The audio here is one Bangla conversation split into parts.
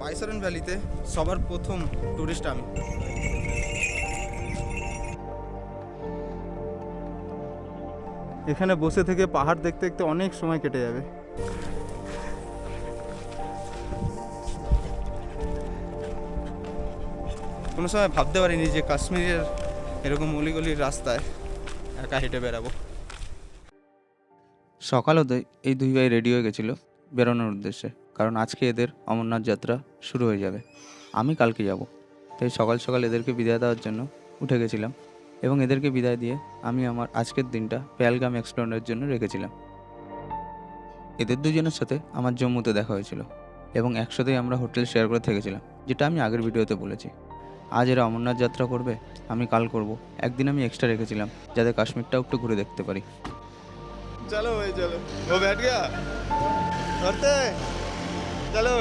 বাইসরন ভ্যালিতে সবার প্রথম টুরিস্ট আমি। এখানে বসে থেকে পাহাড় দেখতে দেখতে অনেক সময় কেটে যাবে। কোনো সময় ভাবতে পারিনি যে কাশ্মীরের এরকম অলিগলির রাস্তায় একা হেঁটে বেড়াবো। সকাল হতেই এই দুই ভাই রেডি হয়ে গেছিল। বেরোনোর উদ্দেশ্যে, কারণ আজকে এদের অমরনাথ যাত্রা শুরু হয়ে যাবে। আমি কালকে যাব, তাই সকাল সকাল এদেরকে বিদায় দেওয়ার জন্য উঠে গেছিলাম এবং এদেরকে বিদায় দিয়ে আমি আমার আজকের দিনটা প্যালগাম এক্সপ্লোরের জন্য রেখেছিলাম। এদের দুজনের সাথে আমার জম্মুতে দেখা হয়েছিল এবং একসাথেই আমরা হোটেল শেয়ার করে থেকেছিলাম, যেটা আমি আগের ভিডিওতে বলেছি। আজ এরা অমরনাথ যাত্রা করবে, আমি কাল করব। একদিন আমি এক্সট্রা রেখেছিলাম, যাতে কাশ্মীরটাও একটু ঘুরে দেখতে পারি। চলো ভাই, চলো। ও ব্যাট ধরতে? চলো।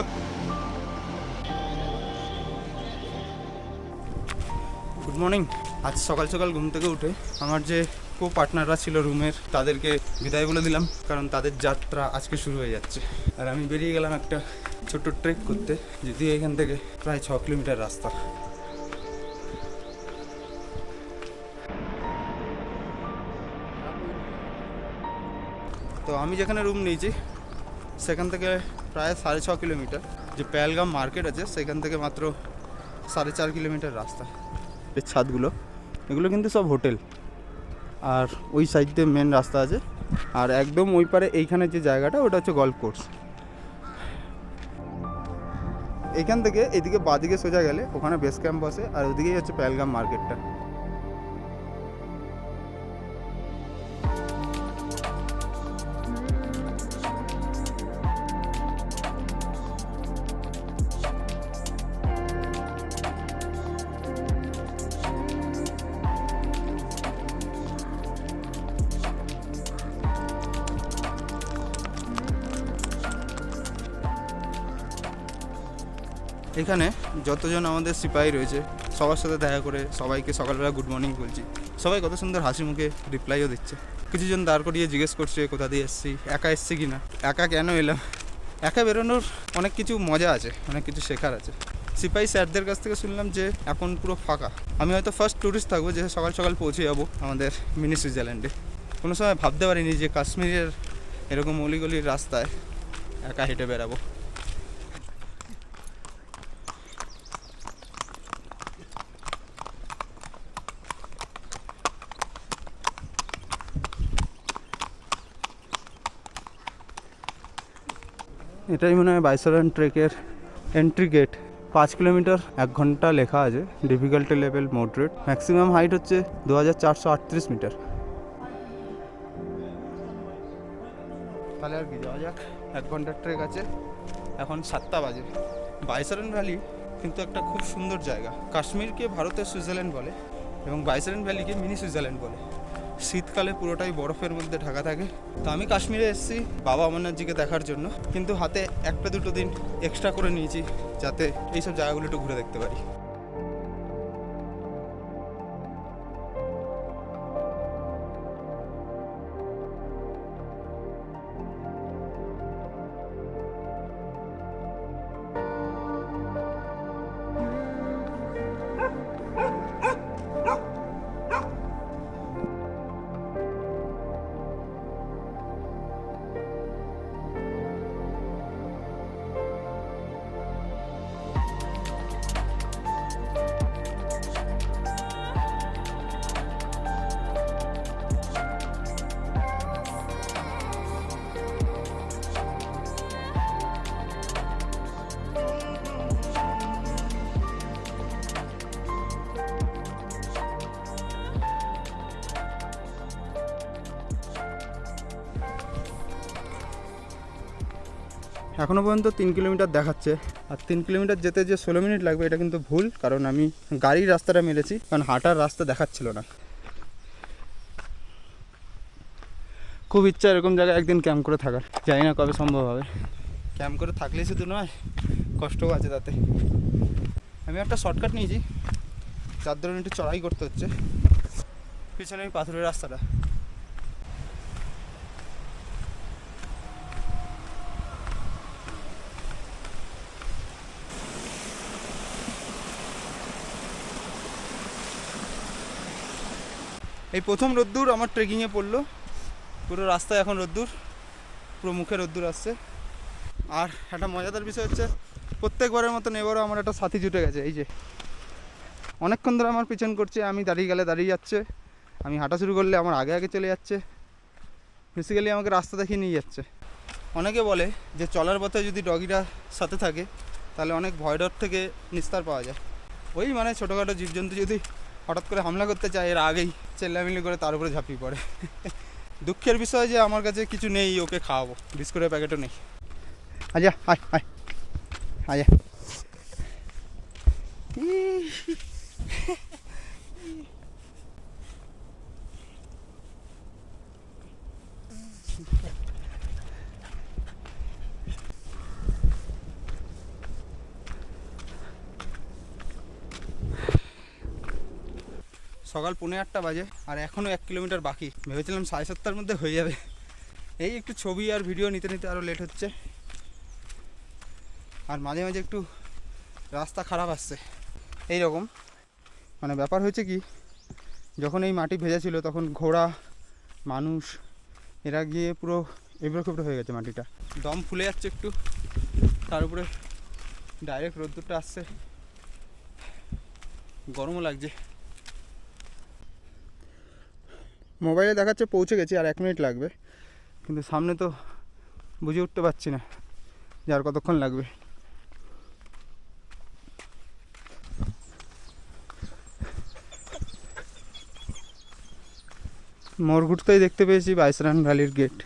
গুড মর্নিং আজ সকাল সকাল ঘুম থেকে উঠে আমার যে কো পার্টনাররা ছিল রুমের, তাদেরকে বিদায় বলে দিলাম, কারণ তাদের যাত্রা আজকে শুরু হয়ে যাচ্ছে। আর আমি বেরিয়ে গেলাম একটা ছোট্ট ট্রেক করতে যদি এখান থেকে প্রায় ছ কিলোমিটার রাস্তা। তো আমি যেখানে রুম নিয়েছি সেখান থেকে প্রায় সাড়ে ছ কিলোমিটার যে পেলগাম মার্কেট আছে, সেখান থেকে মাত্র সাড়ে চার কিলোমিটার রাস্তা। এর ছাদগুলো, এগুলো কিন্তু সব হোটেল। আর ওই সাইড দিয়ে মেন রাস্তা আছে। আর একদম ওই পারে এইখানে যে জায়গাটা, ওটা হচ্ছে গল্ফ কোর্স এখান থেকে এদিকে বাদিকে সোজা গেলে ওখানে বেস ক্যাম্প বসে আর ওদিকেই হচ্ছে পেলগাম মার্কেটটা। এখানে যতজন আমাদের সিপাহী রয়েছে, সবার সাথে দেখা করে সবাইকে সকালবেলা গুড মর্নিং বলছি। সবাই কত সুন্দর হাসি মুখে রিপ্লাইও দিচ্ছে। কিছুজন দাঁড় করিয়ে জিজ্ঞেস করছে, কোথা দিয়ে এসছি, একা এসছি কি না একা কেন এলাম? একা বেরোনোর অনেক কিছু মজা আছে, অনেক কিছু শেখার আছে। সিপাহি স্যারদের কাছ থেকে শুনলাম যে, এখন পুরো ফাঁকা। আমি হয়তো ফার্স্ট ট্যুরিস্ট থাকব, যে সকাল সকাল পৌঁছে যাব আমাদের মিনি সুইজারল্যান্ডে। কোনো সময় ভাবতে পারিনি যে কাশ্মীরের এরকম অলিগলির রাস্তায় একা হেঁটে বেড়াবো। এটাই মনে হয় বাইসরান ট্রেকের এন্ট্রি গেট পাঁচ কিলোমিটার, এক ঘণ্টা লেখা আছে। Difficulty level moderate maximum height হচ্ছে দু হাজার চারশো আটত্রিশ মিটার তাহলে আর কি, যাওয়া যাক। এক ঘণ্টার ট্রেক আছে। এখন সাতটা বাজে। বাইসারেন ভ্যালি কিন্তু একটা খুব সুন্দর জায়গা। কাশ্মীরকে ভারতের সুইজারল্যান্ড বলে এবং বাইসারেন ভ্যালিকে মিনি সুইজারল্যান্ড বলে। শীতকালে পুরোটাই বরফের মধ্যে ঢাকা থাকে। তো আমি কাশ্মীরে এসেছি বাবা অমরনাথজিকে দেখার জন্য। কিন্তু হাতে একটা দুটো দিন এক্সট্রা করে নিয়েছি যাতে এইসব জায়গাগুলো একটু ঘুরে দেখতে পারি। এখনও পর্যন্ত তিন কিলোমিটার দেখাচ্ছে। আর তিন কিলোমিটার যেতে যে ষোলো মিনিট লাগবে, এটা কিন্তু ভুল, কারণ আমি গাড়ির রাস্তাটা মেরেছি, কারণ হাঁটার রাস্তা দেখাচ্ছিল না। খুব ইচ্ছা এরকম জায়গায় একদিন ক্যাম্প করে থাকার। জানি না কবে সম্ভব হবে। ক্যাম্প করে থাকলেই শুধু নয়, কষ্টও আছে তাতে। আমি একটা শর্টকাট নিয়েছি, যার ধরুন একটু চড়াই করতে হচ্ছে। পিছনে ওই পাথরের রাস্তাটা। এই প্রথম রোদ্দুর আমার ট্রেকিংয়ে পড়ল। পুরো রাস্তায় এখন রোদ্দুর, পুরো মুখে রোদ্দুর আসছে। আর একটা মজাদার বিষয় হচ্ছে, প্রত্যেকবারের মতন এবারও আমার একটা সাথী জুটে গেছে, এই যে। অনেকক্ষণ ধরে আমার পিছন করছে, আমি দাঁড়িয়ে গেলে দাঁড়িয়ে যাচ্ছে। আমি হাঁটা শুরু করলে আমার আগে আগে চলে যাচ্ছে। বেসিক্যালি আমাকে রাস্তা দেখিয়ে নিয়ে যাচ্ছে। অনেকে বলে যে চলার পথে যদি ডগিরা সাথে থাকে, তাহলে অনেক ভয় ডর থেকে নিস্তার পাওয়া যায়। ওই মানে ছোটোখাটো জীবজন্তু যদি হঠাৎ করে হামলা করতে চায়, এর আগেই চেল্লামিলি করে তার উপরে ঝাঁপিয়ে পড়ে। দুঃখের বিষয় যে আমার কাছে কিছু নেই, ওকে খাওয়াবো। বিস্কুটের প্যাকেটও নেই। আজা আয় আয়। আজা সকাল পৌনে আটটা বাজে, আর এখনও এক কিলোমিটার বাকি। ভেবেছিলাম সাড়ে সাতটার মধ্যে হয়ে যাবে। এই একটু ছবি আর ভিডিও নিতে নিতে আরও লেট হচ্ছে। আর মাঝে মাঝে একটু রাস্তা খারাপ আসছে। এই রকম মানে ব্যাপার হয়েছে কি, যখন এই মাটি ভেজা ছিল, তখন ঘোড়া, মানুষ, এরা গিয়ে পুরো এবড়ো খেবড়ো হয়ে গেছে মাটিটা। দম ফুলে যাচ্ছে একটু। তার উপরে ডাইরেক্ট রোদ্দুরটা আসছে। গরমও লাগছে। মোবাইলে দেখাচ্ছে, পৌঁছে গেছি, আর এক মিনিট লাগবে। কিন্তু সামনে তো বুঝে উঠতে পারছি না যে আর কতক্ষণ লাগবে। মোড় ঘুরতেই দেখতে পেয়েছি, বাইসরান ভ্যালির গেট।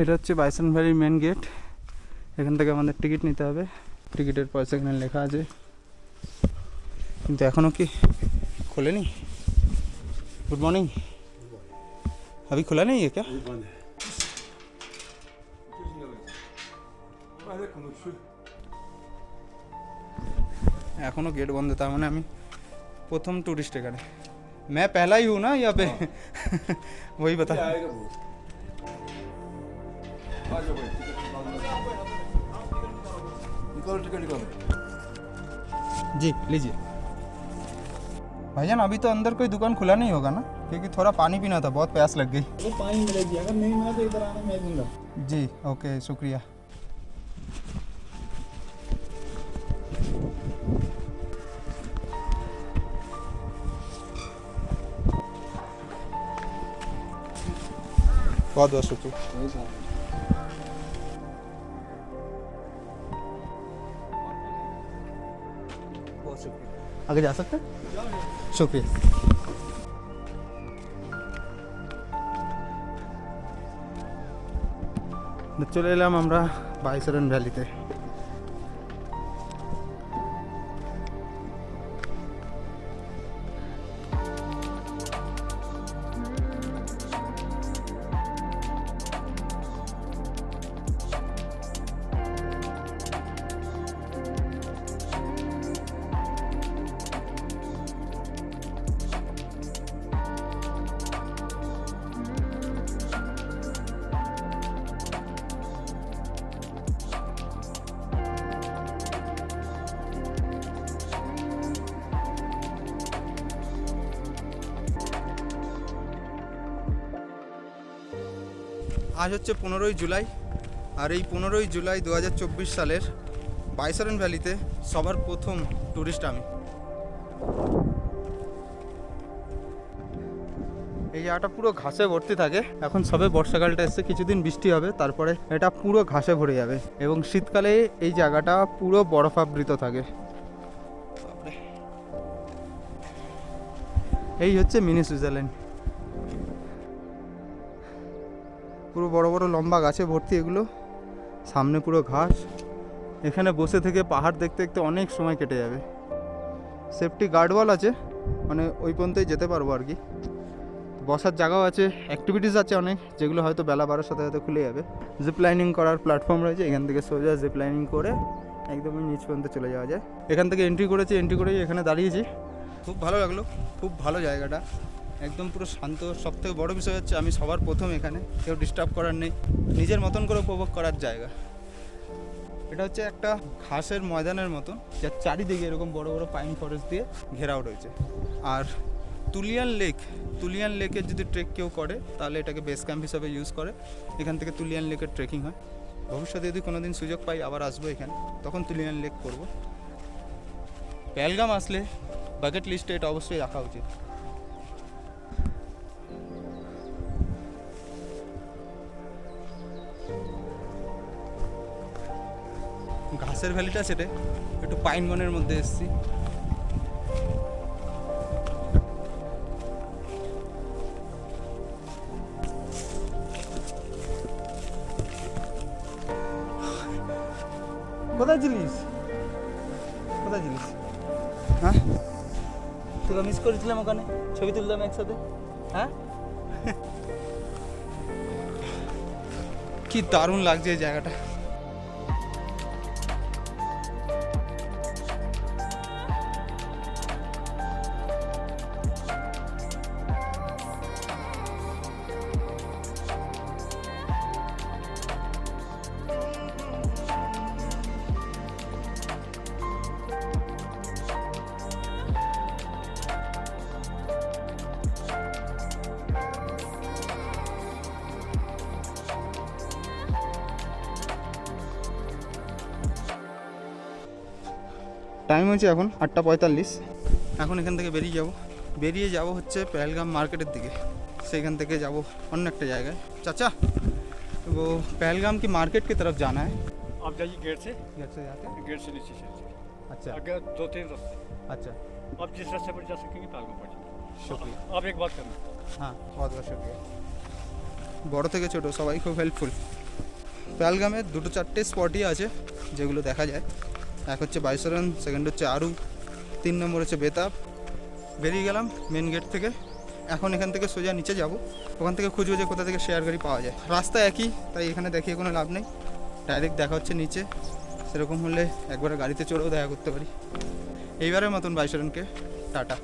এটা হচ্ছে বাইসন ভ্যালির মেন গেট এখান থেকে আমাদের টিকিট নিতে হবে টিকিটের পয়সা এখানে লেখা আছে কিন্তু এখনও কি খোলেনি गुड मॉर्निंग अभी खुला नहीं है क्या এখনো গেট বন্ধ তার মানে আমি প্রথম टूरिस्ट এখানে मैं पहला ही हूँ ना यहाँ पे वही बता निकालो निकालो टिकट निकालो। जी लीजिए। भाईजान अभी तो अंदर कोई दुकान खुला नहीं होगा ना? क्योंकि थोड़ा पानी पीना था बहुत प्यास लग गई। वो पानी मिलेगी अगर नहीं मिला तो इधर आना मैं दूँगा। जी ओके शुक्रिया। बहुत बहुत शुक्रिया। आगे जा सकते हैं शुक्रिया তো চলে এলাম আমরা বাইসরন ভ্যালিতে আজ হচ্ছে পনেরোই জুলাই আর এই পনেরোই জুলাই দু হাজার চব্বিশ সালের বাইসরন ভ্যালিতে সবার প্রথম ট্যুরিস্ট আমি। এই জায়গাটা পুরো ঘাসে ভর্তি থাকে। এখন সবে বর্ষাকালটা এসছে, কিছুদিন বৃষ্টি হবে, তারপরে এটা পুরো ঘাসে ভরে যাবে এবং শীতকালে এই জায়গাটা পুরো বরফাবৃত থাকে। এই হচ্ছে মিনি সুইজারল্যান্ড। পুরো বড় বড় লম্বা গাছে ভর্তি এগুলো। সামনে পুরো ঘাস। এখানে বসে থেকে পাহাড় দেখতে দেখতে অনেক সময় কেটে যাবে। সেফটি গার্ডওয়াল আছে। মানে ওই পর্যন্তই যেতে পারব আর কি। বসার জায়গাও আছে অ্যাক্টিভিটিস আছে অনেক, যেগুলো হয়তো বেলা বারোর সাথে সাথে খুলে যাবে। জিপ লাইনিং করার প্ল্যাটফর্ম রয়েছে, এখান থেকে সোজা জিপ লাইনিং করে একদমই নিচ পর্যন্ত চলে যাওয়া যায়। এখান থেকে এন্ট্রি করেছি এন্ট্রি করেই এখানে দাঁড়িয়েছি। খুব ভালো লাগল, খুব ভালো জায়গাটা। একদম পুরো শান্ত। সব থেকে বড়ো বিষয় হচ্ছে আমি সবার প্রথম এখানে। কেউ ডিস্টার্ব করার নেই। নিজের মতন করে উপভোগ করার জায়গা। এটা হচ্ছে একটা ঘাসের ময়দানের মতন, যার চারিদিকে এরকম বড় বড় পাইন ফরেস্ট দিয়ে ঘেরাও রয়েছে। আর তুলিয়ান লেক তুলিয়ান লেকের যদি ট্রেক কেউ করে, তাহলে এটাকে বেস ক্যাম্প হিসাবে ইউজ করে। এখান থেকে তুলিয়ান লেকের ট্রেকিং হয়। ভবিষ্যতে যদি কোনো দিন সুযোগ পাই, আবার আসব এখানে। তখন তুলিয়ান লেক করব। পেলগাম আসলে বাকেট লিস্টে এটা অবশ্যই রাখা উচিত। ঘাসের ভ্যালিটা সেটে একটু পাইন বনের মধ্যে এসেছি। কোথায় ছিলিস? কোথায় ছিলিস? হ্যাঁ? তোকে মিস করেছিলাম ওখানে। ছবি তুললাম একসাথে। হ্যাঁ? কি দারুণ লাগছে এই জায়গাটা। টাইম হচ্ছে এখন আটটা পঁয়তাল্লিশ এখন এখান থেকে বেরিয়ে যাব বেরিয়ে যাব হচ্ছে পেহেলগাম মার্কেটের দিকে সেখান থেকে যাব অন্য একটা জায়গায় চাচা वो पहलगाम की मार्केट की तरफ जाना है आप जाइए गेट से घर से जाके गेट से नीचे चलिए अच्छा आगे दो तीन रास्ते अच्छा आप जिस रास्ते पर जा सकेंगे तालमा पड़ जाएंगे शुक्रिया आप एक बात करना হ্যাঁ বহুত বহুত শুক্রিয়া বড় থেকে ছোট সবাই খুব হেল্পফুল পেলগামে দুটো চারটে স্পটই আছে যেগুলো দেখা যায় এক হচ্ছে বাইসরন সেকেন্ড হচ্ছে আরু, তিন নম্বর হচ্ছে বেতাব। বেরিয়ে গেলাম মেন গেট থেকে। এখন এখান থেকে সোজা নিচে যাব। ওখান থেকে খুঁজবো যে কোথা থেকে শেয়ার গাড়ি পাওয়া যায়। রাস্তা একই, তাই এখানে দেখিয়ে কোনো লাভ নেই। ডাইরেক্ট দেখা হচ্ছে নিচে। সেরকম হলে একবারে গাড়িতে চড়েও দেখা করতে পারি। এইবারের মতন বাইসরনকে টাটা।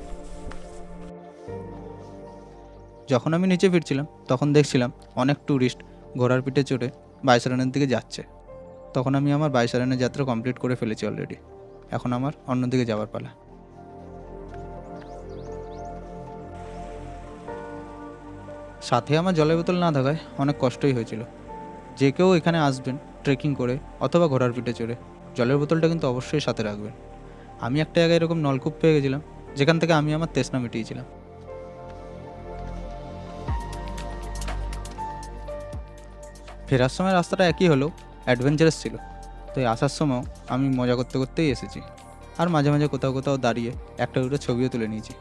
যখন আমি নিচে ফিরছিলাম, তখন দেখছিলাম অনেক ট্যুরিস্ট ঘোড়ার পিঠে চড়ে বাইসারানের দিকে যাচ্ছে। তখন আমি আমার বাইসারানের যাত্রা কমপ্লিট করে ফেলেছি অলরেডি এখন আমার অন্যদিকে যাওয়ার পালা। সাথে আমার জলের বোতল না থাকায় অনেক কষ্টই হয়েছিল। যে কেউ এখানে আসবেন ট্রেকিং করে অথবা ঘোড়ার পিঠে চড়ে, জলের বোতলটা কিন্তু অবশ্যই সাথে রাখবেন। আমি একটা জায়গায় এরকম নলকূপ পেয়ে গেছিলাম, যেখান থেকে আমি আমার তেষ্ণা মিটিয়েছিলাম। ফেরার সময় রাস্তাটা একই হলেও অ্যাডভেঞ্চারাস ছিল। তাই আসার সময়ও আমি মজা করতে করতেই এসেছি। আর মাঝে মাঝে কোথাও কোথাও দাঁড়িয়ে একটা দুটো ছবিও তুলে নিয়েছি।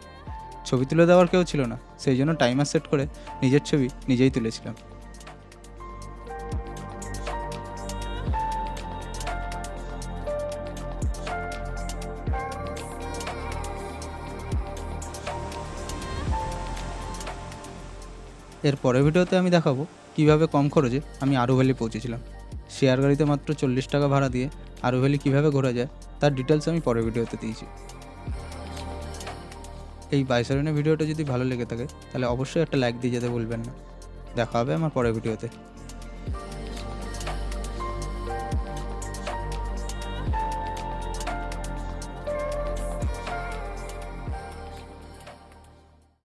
ছবি তুলে দেওয়ার কেউ ছিল না। সেই জন্য টাইমার সেট করে নিজের ছবি নিজেই তুলেছিলাম। এর পরের ভিডিওতে আমি দেখাবো কীভাবে কম খরচে আমি আরু ভ্যালি পৌঁছেছিলাম। শেয়ার গাড়িতে মাত্র চল্লিশ টাকা ভাড়া দিয়ে আরু ভ্যালি কীভাবে ঘোরা যায়, তার ডিটেলস আমি পরের ভিডিওতে দিয়েছি। এই বাইসারনের ভিডিওটা যদি ভালো লেগে থাকে, তাহলে অবশ্যই একটা লাইক দিয়ে যেতে ভুলবেন না। দেখা হবে আমার পরের ভিডিওতে।